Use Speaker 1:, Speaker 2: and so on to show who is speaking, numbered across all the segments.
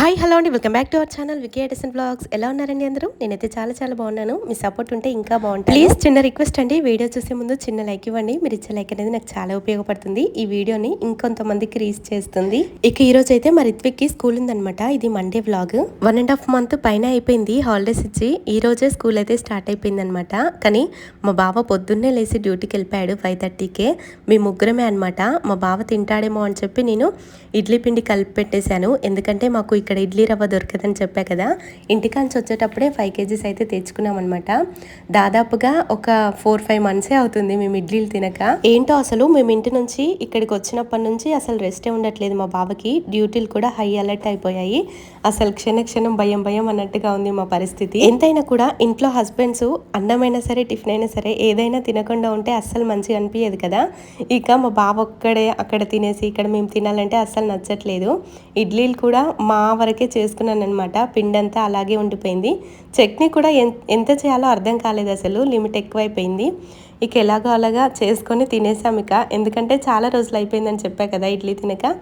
Speaker 1: Hi hello అండి. Welcome back to our channel Vicky Edison blogs. ఎలా ఉన్నారండి అందరూ? నేనైతే చాలా చాలా బాగున్నాను. మీ సపోర్ట్ ఉంటే ఇంకా బాగుంటుంది ప్లీజ్ చిన్న రిక్వెస్ట్ అండి. వీడియో చూసే ముందు చిన్న లైక్ ఇవ్వండి. మీరు ఇచ్చే లైక్ అనేది నాకు చాలా ఉపయోగపడుతుంది. ఈ వీడియోని ఇంకొంతమందికి రీచ్ చేస్తుంది. ఇక ఈ రోజు అయితే మా రిత్విక్కి స్కూల్ ఉందనమాట ఇది Monday vlog. One and half month పైన అయిపోయింది. హాలిడేస్ ఇచ్చి ఈ రోజే స్కూల్ అయితే స్టార్ట్ అయిపోయింది అనమాట కానీ మా బావ పొద్దున్నే లేచి డ్యూటీకి వెళ్ళిపోయాడు ఫైవ్ థర్టీకే. మీ ముగ్గురమే అనమాట మా బావ తింటాడేమో అని చెప్పి నేను ఇడ్లీ పిండి కలిపి పెట్టేశాను. ఎందుకంటే మాకు ఇక్కడ ఇడ్లీ రవ్వ దొరకదని చెప్పా కదా ఇంటికాంచి వచ్చేటప్పుడే ఫైవ్ కేజీస్ అయితే తెచ్చుకున్నాం అనమాట దాదాపుగా ఒక ఫోర్ ఫైవ్ మంత్సే అవుతుంది మేము ఇడ్లీలు తినక. ఏంటో అసలు మేము ఇంటి నుంచి ఇక్కడికి వచ్చినప్పటి నుంచి అసలు రెస్టే ఉండట్లేదు మా బావకి. డ్యూటీలు కూడా హై అలర్ట్ అయిపోయాయి. అసలు క్షణ క్షణం భయం భయం అన్నట్టుగా ఉంది మా పరిస్థితి. ఎంతైనా కూడా ఇంట్లో హస్బెండ్స్ అన్నమైనా సరే టిఫిన్ అయినా సరే ఏదైనా తినకుండా ఉంటే అస్సలు మంచిగా అనిపించదు కదా. ఇక మా బావ ఒక్కడే అక్కడ తినేసి ఇక్కడ మేము తినాలంటే అస్సలు నచ్చట్లేదు. ఇడ్లీలు కూడా మా వరకే చేసుకున్నాను అనమాట పిండి అంతా అలాగే ఉండిపోయింది. చట్నీ కూడా ఎంత చేయాలో అర్థం కాలేదు అసలు. లిమిట్ ఎక్కువైపోయింది. ఇక ఎలాగో అలాగా చేసుకొని తినేసాం ఇక. ఎందుకంటే చాలా రోజులు అయిపోయిందని చెప్పా కదా ఇడ్లీ తినక.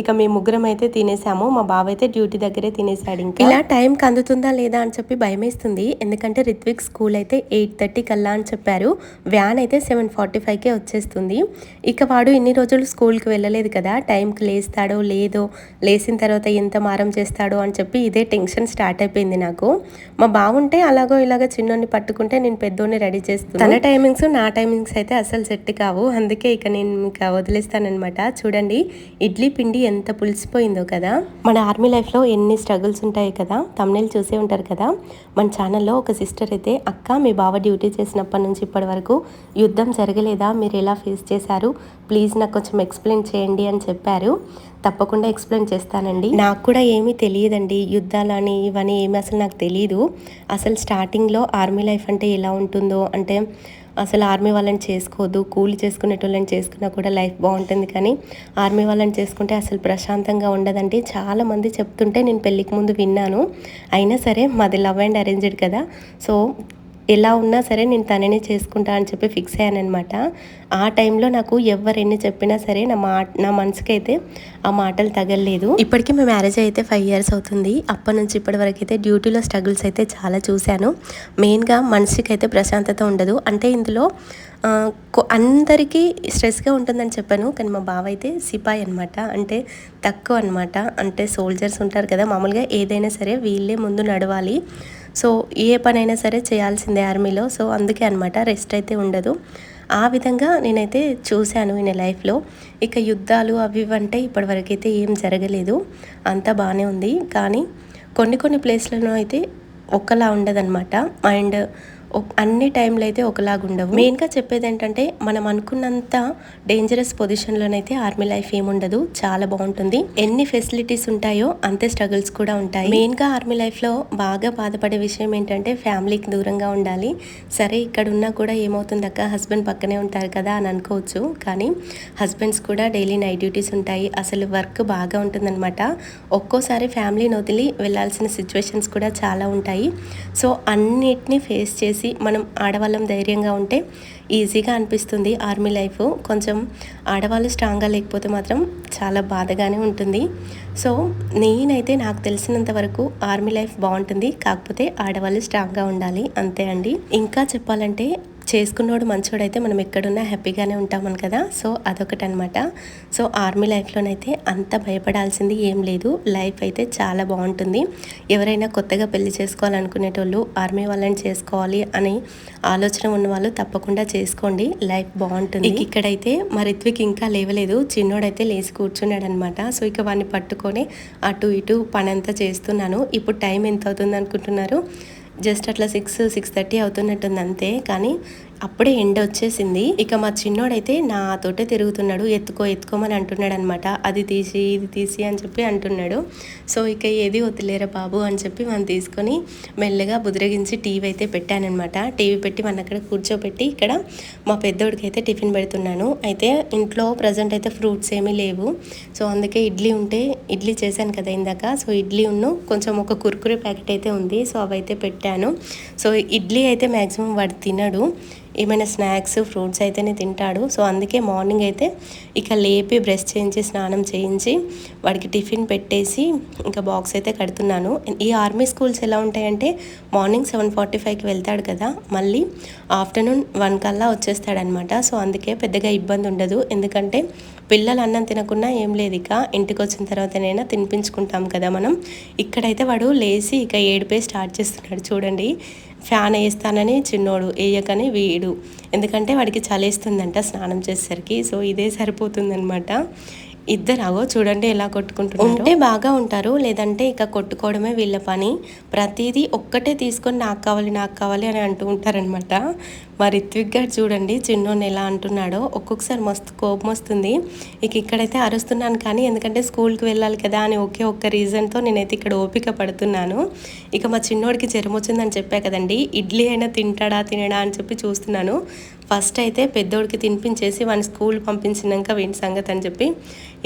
Speaker 1: ఇక మేము ముగ్గురం అయితే తినేసాము. మా బావ అయితే డ్యూటీ దగ్గరే తినేసాడు ఇంకా. ఇలా టైంకి అందుతుందా లేదా అని చెప్పి భయమేస్తుంది. ఎందుకంటే రిత్విక్ స్కూల్ అయితే ఎయిట్ థర్టీ కల్లా అని చెప్పారు. వ్యాన్ అయితే సెవెన్ ఫార్టీ ఫైవ్కే వచ్చేస్తుంది. ఇక వాడు ఇన్ని రోజులు స్కూల్కి వెళ్ళలేదు కదా. టైంకి లేస్తాడో లేదో లేచిన తర్వాత ఎంత మారం చేస్తాడో అని చెప్పి ఇదే టెన్షన్ స్టార్ట్ అయిపోయింది నాకు. మా బావుంటే అలాగో ఇలాగో చిన్నోని పట్టుకుంటే నేను పెద్దోని రెడీ చేస్తాను తన టైమింగ్స్ నా టైమింగ్స్ అయితే అసలు సెట్ కావు. అందుకే ఇక నేను మీకు వదిలేస్తానమాట చూడండి ఇడ్లీ పిండి ఎంత పులిసిపోయిందో కదా. మన ఆర్మీ లైఫ్లో ఎన్ని స్ట్రగుల్స్ ఉంటాయి కదా. తమ్నేలు చూసే ఉంటారు కదా. మన ఛానల్లో ఒక సిస్టర్ అయితే అక్క మీ బావ డ్యూటీ చేసినప్పటి నుంచి ఇప్పటి వరకు యుద్ధం జరగలేదా? మీరు ఎలా ఫేస్ చేశారు? ప్లీజ్ నాకు కొంచెం ఎక్స్ప్లెయిన్ చేయండి అని చెప్పారు. తప్పకుండా ఎక్స్ప్లెయిన్ చేస్తానండి. నాకు కూడా ఏమీ తెలియదండి. యుద్ధాలని ఇవన్నీ ఏమీ అసలు నాకు తెలియదు అసలు స్టార్టింగ్లో ఆర్మీ లైఫ్ అంటే ఎలా ఉంటుందో అంటే అసలు ఆర్మీ వాళ్ళని చేసుకోదు కూలి చేసుకునేటోళ్ళని చేసుకున్నా కూడా లైఫ్ బాగుంటుంది కానీ ఆర్మీ వాళ్ళని చేసుకుంటే అసలు ప్రశాంతంగా ఉండదండి చాలా మంది చెప్తుంటే నేను పెళ్ళికి ముందు విన్నాను. అయినా సరే మాది లవ్ అండ్ అరేంజ్డ్ కదా. సో ఎలా ఉన్నా సరే నేను తననే చేసుకుంటా అని చెప్పి ఫిక్స్ అయ్యాను అనమాట ఆ టైంలో నాకు ఎవరు ఎన్ని చెప్పినా సరే నా మా నా మనసుకైతే ఆ మాటలు తగలలేదు. ఇప్పటికీ మా మ్యారేజ్ అయితే ఫైవ్ ఇయర్స్ అవుతుంది. అప్పటి నుంచి ఇప్పటి వరకు అయితే డ్యూటీలో స్ట్రగుల్స్ అయితే చాలా చూశాను. మెయిన్గా మనిషికి అయితే ప్రశాంతత ఉండదు. అంటే ఇందులో అందరికీ స్ట్రెస్గా ఉంటుందని చెప్పాను. కానీ మా బావ అయితే సిపాయి అనమాట అంటే తక్కువ అనమాట అంటే సోల్జర్స్ ఉంటారు కదా మామూలుగా ఏదైనా సరే వీళ్ళే ముందు నడవాలి. సో ఏ పనైనా సరే చేయాల్సిందే ఆర్మీలో. సో అందుకే అనమాట రెస్ట్ అయితే ఉండదు. ఆ విధంగా నేనైతే చూశాను ఈయన లైఫ్లో. ఇక యుద్ధాలు అవి అంటే ఇప్పటివరకు అయితే ఏం జరగలేదు. అంతా బాగానే ఉంది. కానీ కొన్ని కొన్ని ప్లేస్లలో అయితే ఒక్కలా ఉండదన్నమాట. అండ్ అన్ని టైంలో అయితే ఒకలాగా ఉండవు. మెయిన్గా చెప్పేది ఏంటంటే మనం అనుకున్నంత డేంజరస్ పొజిషన్లోనైతే ఆర్మీ లైఫ్ ఏముండదు. చాలా బాగుంటుంది. ఎన్ని ఫెసిలిటీస్ ఉంటాయో అంతే స్ట్రగుల్స్ కూడా ఉంటాయి. మెయిన్గా ఆర్మీ లైఫ్లో బాగా బాధపడే విషయం ఏంటంటే ఫ్యామిలీకి దూరంగా ఉండాలి. సరే ఇక్కడ ఉన్నా కూడా ఏమవుతుంది అక్క? హస్బెండ్ పక్కనే ఉంటారు కదా అని అనుకోవచ్చు. కానీ హస్బెండ్స్ కూడా డైలీ నైట్ డ్యూటీస్ ఉంటాయి. అసలు వర్క్ బాగా ఉంటుందన్నమాట. ఒక్కోసారి ఫ్యామిలీని వదిలి వెళ్ళాల్సిన సిచ్యువేషన్స్ కూడా చాలా ఉంటాయి. సో అన్నిటినీ ఫేస్ చేసి మనం ఆడవాళ్ళం ధైర్యంగా ఉంటే ఈజీగా అనిపిస్తుంది ఆర్మీ లైఫ్. కొంచెం ఆడవాళ్ళు స్ట్రాంగ్గా లేకపోతే మాత్రం చాలా బాధగానే ఉంటుంది. సో నేనైతే నాకు తెలిసినంత వరకు ఆర్మీ లైఫ్ బాగుంటుంది. కాకపోతే ఆడవాళ్ళు స్ట్రాంగ్గా ఉండాలి. అంతే అండి. ఇంకా చెప్పాలంటే చేసుకున్నోడు మంచోడైతే మనం ఎక్కడున్నా హ్యాపీగానే ఉంటామని కదా. సో అదొకటి అనమాట సో ఆర్మీ లైఫ్లోనైతే అంత భయపడాల్సింది ఏం లేదు. లైఫ్ అయితే చాలా బాగుంటుంది. ఎవరైనా కొత్తగా పెళ్ళి చేసుకోవాలనుకునేటోళ్ళు ఆర్మీ వాళ్ళని చేసుకోవాలి అని ఆలోచన ఉన్న వాళ్ళు తప్పకుండా చేసుకోండి. లైఫ్ బాగుంటుంది. ఇక్కడైతే మా రిత్విక్ ఇంకా లేవలేదు. చిన్నోడైతే లేచి కూర్చున్నాడు అనమాట సో ఇక వాడిని పట్టుకొని అటు ఇటు పని అంతా చేస్తున్నాను. ఇప్పుడు టైం ఎంత అవుతుంది అనుకుంటున్నారు జస్ట్ అట్లా సిక్స్ సిక్స్ థర్టీ అవుతున్నట్టుంది అంతే. కానీ అప్పుడే ఎండ వచ్చేసింది. ఇక మా చిన్నోడైతే నాతోటే తిరుగుతున్నాడు. ఎత్తుకో ఎత్తుకోమని అంటున్నాడు అనమాట అది తీసి ఇది తీసి అని చెప్పి అంటున్నాడు. సో ఇక ఏది వదిలేరా బాబు అని చెప్పి మనం తీసుకొని మెల్లగా బుదిరగించి టీవీ అయితే పెట్టానమాట టీవీ పెట్టి మన అక్కడ కూర్చోబెట్టి ఇక్కడ మా పెద్దోడికి అయితే టిఫిన్ పెడుతున్నాను. అయితే ఇంట్లో ప్రజెంట్ అయితే ఫ్రూట్స్ ఏమీ లేవు. సో అందుకే ఇడ్లీ ఉంటే ఇడ్లీ చేశాను కదా ఇందాక. సో ఇడ్లీ ఉన్ను కొంచెం ఒక కుర్కురే ప్యాకెట్ అయితే ఉంది. సో అవైతే పెట్టాను. సో ఇడ్లీ అయితే మ్యాక్సిమం వాడు తినడు. ఏమైనా స్నాక్స్ ఫ్రూట్స్ అయితేనే తింటాడు. సో అందుకే మార్నింగ్ అయితే ఇక లేపి బ్రష్ చేయించి స్నానం చేయించి వాడికి టిఫిన్ పెట్టేసి ఇంకా బాక్స్ అయితే కడుతున్నాను. ఈ ఆర్మీ స్కూల్స్ ఎలా ఉంటాయంటే మార్నింగ్ సెవెన్ ఫార్టీ ఫైవ్కి వెళ్తాడు కదా మళ్ళీ ఆఫ్టర్నూన్ వన్ కల్లా వచ్చేస్తాడనమాట. సో అందుకే పెద్దగా ఇబ్బంది ఉండదు. ఎందుకంటే పిల్లలు అన్నం తినకుండా ఏం లేదు ఇక. ఇంటికి వచ్చిన తర్వాతనైనా తినిపించుకుంటాం కదా మనం. ఇక్కడైతే వాడు లేచి ఇక ఏడిపోయి స్టార్ట్ చేస్తున్నాడు చూడండి. ఫ్యాన్ వేస్తానని చిన్నోడు వేయకని వేయడు ఎందుకంటే వాడికి చలేస్తుందంట స్నానం చేసేసరికి. సో ఇదే సరిపోతుందనమాట ఇద్దరు అగో చూడండి ఎలా కొట్టుకుంటున్నారు. ఉంటే బాగా ఉంటారు లేదంటే ఇక కొట్టుకోవడమే వీళ్ళ పని. ప్రతిదీ ఒక్కటే తీసుకొని నాకు కావాలి నాకు కావాలి అని అంటూ ఉంటారనమాట మరి రిత్విక్ గారు చూడండి చిన్నోని ఎలా అంటున్నాడో. ఒక్కొక్కసారి మస్తు కోపం వస్తుంది. ఇక ఇక్కడైతే అరుస్తున్నాను కానీ ఎందుకంటే స్కూల్కి వెళ్ళాలి కదా అని ఒకే ఒక్క రీజన్తో నేనైతే ఇక్కడ ఓపిక పడుతున్నాను. ఇక మా చిన్నోడికి జ్వరం వచ్చిందని చెప్పా కదండి. ఇడ్లీ అయినా తింటాడా తినడా అని చెప్పి చూస్తున్నాను. ఫస్ట్ అయితే పెద్దోడికి తినిపించేసి వాడిని స్కూల్ పంపించినాక వీని సంగతి అని చెప్పి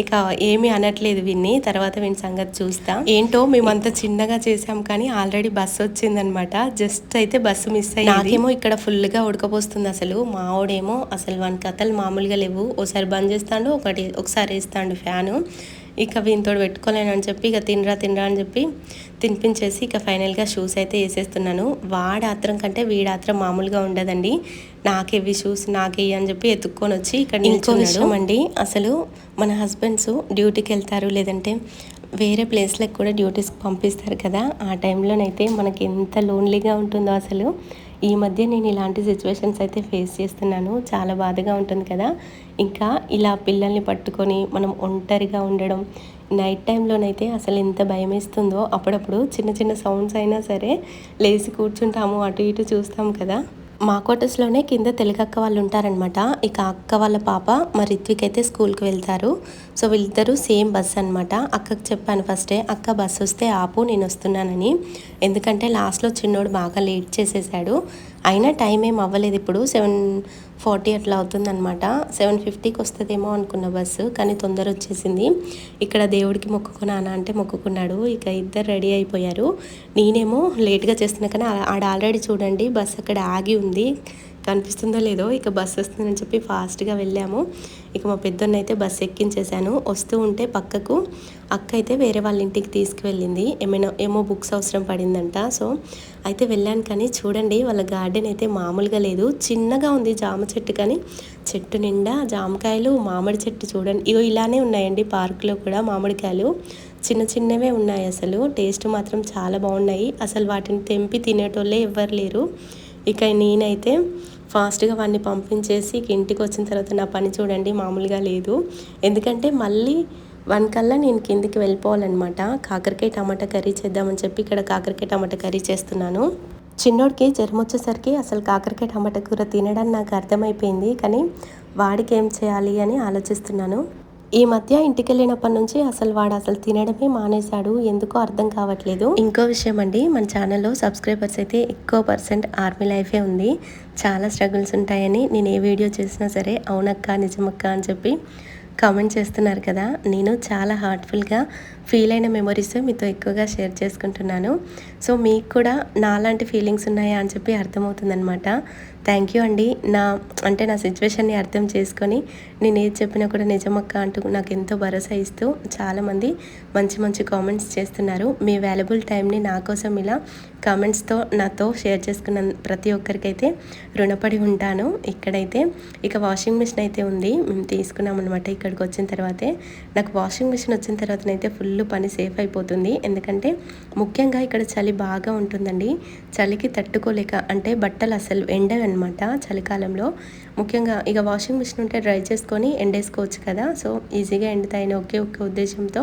Speaker 1: ఇక ఏమీ అనట్లేదు విన్ని తర్వాత వీని సంగతి చూస్తా. ఏంటో మేమంతా చిన్నగా చేసాం కానీ ఆల్రెడీ బస్సు వచ్చిందనమాట. జస్ట్ అయితే బస్సు మిస్ అయ్యి నాకేమో ఇక్కడ ఫుల్గా ఉడకపోస్తుంది అసలు. మావోడేమో అసలు వాని కథలు మామూలుగా లేవు. ఒకసారి బంద్ చేస్తాడు ఒకటి ఒకసారి వేస్తాడు ఫ్యాను. ఇక వీనితో పెట్టుకోలేను అని చెప్పి ఇక తినరా తినరా అని చెప్పి తినిపించేసి ఇక ఫైనల్గా షూస్ అయితే వేసేస్తున్నాను. వాడాత్రం కంటే వీడాత్రం ఆత్రం మామూలుగా ఉండదండి. నాకేవి షూస్ నాకే అని చెప్పి ఎత్తుక్కొని వచ్చి ఇక్కడ ఇంకో విషయం అండి అసలు మన హస్బెండ్స్ డ్యూటీకి వెళ్తారు లేదంటే వేరే ప్లేస్లకు కూడా డ్యూటీస్కి పంపిస్తారు కదా. ఆ టైంలోనైతే మనకి ఎంత లోన్లీగా ఉంటుందో అసలు. ఈ మధ్య నేను ఇలాంటి సిచ్యువేషన్స్ అయితే ఫేస్ చేస్తున్నాను. చాలా బాధగా ఉంటుంది కదా. ఇంకా ఇలా పిల్లల్ని పట్టుకొని మనం ఒంటరిగా ఉండడం నైట్ టైంలోనైతే అసలు ఎంత భయం వేస్తుందో అప్పుడప్పుడు చిన్న చిన్న సౌండ్స్ అయినా సరే లేచి కూర్చుంటాము అటు ఇటు చూస్తాం కదా. మా క్వార్టర్స్లోనే కింద తెలుగక్క వాళ్ళు ఉంటారనమాట ఇక అక్క వాళ్ళ పాప మా రిత్విక్ అయితే స్కూల్కి వెళ్తారు. సో వీళ్ళిద్దరూ సేమ్ బస్ అనమాట అక్కకు చెప్పాను ఫస్టే అక్క బస్ వస్తే ఆపు నేను వస్తున్నానని. ఎందుకంటే లాస్ట్లో చిన్నోడు బాగా లేట్ చేసేసాడు. అయినా టైం ఏం అవ్వలేదు. ఇప్పుడు సెవెన్ ఫార్టీ అట్లా అవుతుందనమాట సెవెన్ ఫిఫ్టీకి వస్తుందేమో అనుకున్న బస్సు కానీ తొందర వచ్చేసింది. ఇక్కడ దేవుడికి మొక్కుకున్నానా అంటే మొక్కుకున్నాడు. ఇక ఇద్దరు రెడీ అయిపోయారు. నేనేమో లేట్గా చేస్తున్నా కానీ ఆడ ఆల్రెడీ చూడండి బస్సు అక్కడ ఆగి ఉంది. కనిపిస్తుందో లేదో ఇక బస్సు వస్తుందని చెప్పి ఫాస్ట్గా వెళ్ళాము. ఇక మా పెద్దన్న అయితే బస్సు ఎక్కించేశాను వస్తూ ఉంటే పక్కకు అక్క అయితే వేరే వాళ్ళ ఇంటికి తీసుకువెళ్ళింది. ఏమైనా ఏమో బుక్స్ అవసరం పడిందంట. సో అయితే వెళ్ళాను కానీ చూడండి వాళ్ళ గార్డెన్ అయితే మామూలుగా లేదు. చిన్నగా ఉంది జామ చెట్టు కానీ చెట్టు నిండా జామకాయలు మామిడి చెట్టు చూడండి. ఇగో ఇలానే ఉన్నాయండి పార్కులో కూడా మామిడికాయలు. చిన్న చిన్నవే ఉన్నాయి అసలు. టేస్ట్ మాత్రం చాలా బాగున్నాయి. అసలు వాటిని తెంపి తినేటోళ్ళే ఎవ్వరు లేరు. ఇక నేనైతే ఫాస్ట్గా వాడిని పంపించేసి ఇంటికి వచ్చిన తర్వాత నా పని చూడండి మామూలుగా లేదు. ఎందుకంటే మళ్ళీ వన్ కల్లా నేను కిందికి వెళ్ళిపోవాలన్నమాట. కాకరకాయ టమాటా కర్రీ చేద్దామని చెప్పి ఇక్కడ కాకరకాయ టమాటా కర్రీ చేస్తున్నాను. చిన్నోడికి జ్వరం వచ్చేసరికి అసలు కాకరకాయ టమాటా కూర తినడానికి నాకు అర్థమైపోయింది. కానీ వాడికి ఏం చేయాలి అని ఆలోచిస్తున్నాను. ఈ మధ్య ఇంటికి వెళ్ళినప్పటి నుంచి అసలు వాడు అసలు తినడమే మానేశాడు. ఎందుకో అర్థం కావట్లేదు. ఇంకో విషయం అండి మన ఛానల్లో సబ్స్క్రైబర్స్ అయితే ఎక్కువ పర్సెంట్ ఆర్మీ లైఫే ఉంది. చాలా స్ట్రగుల్స్ ఉంటాయని నేను ఏ వీడియో చేసినా సరే అవునక్క నిజమక్క అని చెప్పి కామెంట్ చేస్తున్నారు కదా. నేను చాలా హార్ట్ఫుల్గా ఫీల్ అయిన మెమరీస్ మీతో ఎక్కువగా షేర్ చేసుకుంటున్నాను. సో మీకు కూడా నాలాంటి ఫీలింగ్స్ ఉన్నాయా అని చెప్పి అర్థమవుతుందనమాట థ్యాంక్ యూ అండి. నా అంటే నా సిచ్యువేషన్ని అర్థం చేసుకొని నేను ఏది చెప్పినా కూడా నిజమక్క అంటూ నాకు ఎంతో భరోసా ఇస్తూ చాలామంది మంచి మంచి కామెంట్స్ చేస్తున్నారు. మీ వాల్యుబుల్ టైంని నా కోసం ఇలా కామెంట్స్తో నాతో షేర్ చేసుకున్న ప్రతి ఒక్కరికైతే రుణపడి ఉంటాను. ఇక్కడైతే ఇక వాషింగ్ మిషన్ అయితే ఉంది. మేము తీసుకున్నాం అనమాట ఇక్కడికి వచ్చిన తర్వాతే నాకు వాషింగ్ మిషన్ వచ్చిన తర్వాతనైతే ఫుల్ పని సేఫ్ అయిపోతుంది. ఎందుకంటే ముఖ్యంగా ఇక్కడ చలి బాగా ఉంటుందండి. చలికి తట్టుకోలేక అంటే బట్టలు అసలు ఎండవన్నమాట చలికాలంలో. ముఖ్యంగా ఇక వాషింగ్ మిషన్ ఉంటే డ్రై చేసుకొని ఎండేసుకోవచ్చు కదా. సో ఈజీగా ఎండుతాయని ఒకే ఒకే ఉద్దేశంతో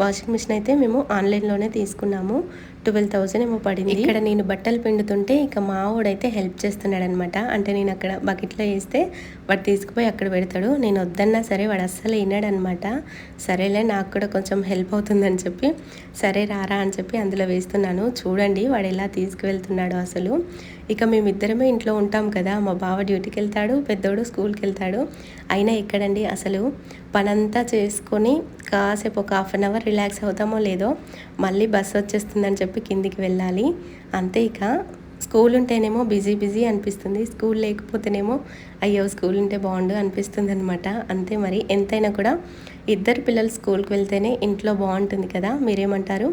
Speaker 1: వాషింగ్ మిషన్ అయితే మేము ఆన్లైన్లోనే తీసుకున్నాము. ట్వెల్వ్ థౌసండ్ ఏమో పడింది. ఇక్కడ నేను బట్టలు పిండుతుంటే ఇక మా వాడైతే హెల్ప్ చేస్తున్నాడనమాట అంటే నేను అక్కడ బకెట్లో వేస్తే వాడు తీసుకుపోయి అక్కడ పెడతాడు. నేను వద్దన్నా సరే వాడు అస్సలు విన్నాడనమాట సరేలే నాకు కూడా కొంచెం హెల్ప్ అవుతుందని చెప్పి సరే రారా అని చెప్పి అందులో వేస్తున్నాను. చూడండి వాడు ఎలా తీసుకువెళ్తున్నాడు అసలు. ఇక మేమిద్దరమే ఇంట్లో ఉంటాం కదా. మా బావ డ్యూటీకి వెళ్తాడు పెద్దోడు స్కూల్కి వెళ్తాడు అయినా ఎక్కడండి అసలు? పనంతా చేసుకొని కాసేపు ఒక హాఫ్ అన్ అవర్ రిలాక్స్ అవుతామో లేదో మళ్ళీ బస్సు వచ్చేస్తుందని చెప్పి కిందికి వెళ్ళాలి. అంతే ఇక. స్కూల్ ఉంటేనేమో బిజీ బిజీ అనిపిస్తుంది. స్కూల్ లేకపోతేనేమో అయ్యో స్కూల్ ఉంటే బాగుండు అనిపిస్తుంది అనమాట అంతే మరి. ఎంతైనా కూడా ఇద్దరు పిల్లలు స్కూల్కి వెళ్తేనే ఇంట్లో బాగుంటుంది కదా. మీరేమంటారు?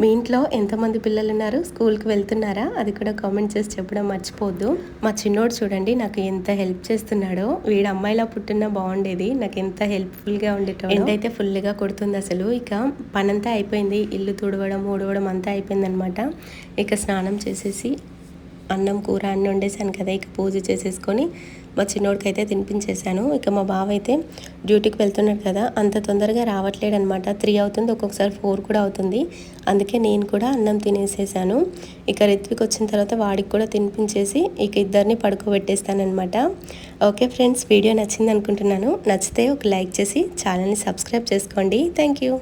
Speaker 1: మీ ఇంట్లో ఎంతమంది పిల్లలు ఉన్నారు స్కూల్కి వెళ్తున్నారా? అది కూడా కామెంట్ చేసి చెప్పడం మర్చిపోద్దు. మా చిన్నోడు చూడండి నాకు ఎంత హెల్ప్ చేస్తున్నాడో. వీడు అమ్మాయిలా పుట్టినా బాగుండేది. నాకు ఎంత హెల్ప్ఫుల్గా ఉండేటో ఎండైతే ఫుల్గా కొడుతుంది అసలు. ఇక పనంతా అయిపోయింది. ఇల్లు తుడవడం ఊడవడం అంతా అయిపోయింది అనమాట ఇక స్నానం చేసేసి అన్నం కూర అన్నీ వండేసాను కదా. ఇక పూజ చేసేసుకొని మా చిన్నోడికి అయితే తినిపించేశాను. ఇక మా బావ అయితే డ్యూటీకి వెళ్తున్నాడు కదా అంత తొందరగా రావట్లేడు అనమాట త్రీ అవుతుంది ఒక్కొక్కసారి ఫోర్ కూడా అవుతుంది. అందుకే నేను కూడా అన్నం తినేసేసాను ఇక రిత్విక్ వచ్చిన తర్వాత వాడికి కూడా తినిపించేసి ఇక ఇద్దరిని పడుకోబెట్టేస్తానమాట ఓకే ఫ్రెండ్స్ వీడియో నచ్చింది అనుకుంటున్నాను నచ్చితే ఒక లైక్ చేసి ఛానల్ని సబ్స్క్రైబ్ చేసుకోండి. Thank you.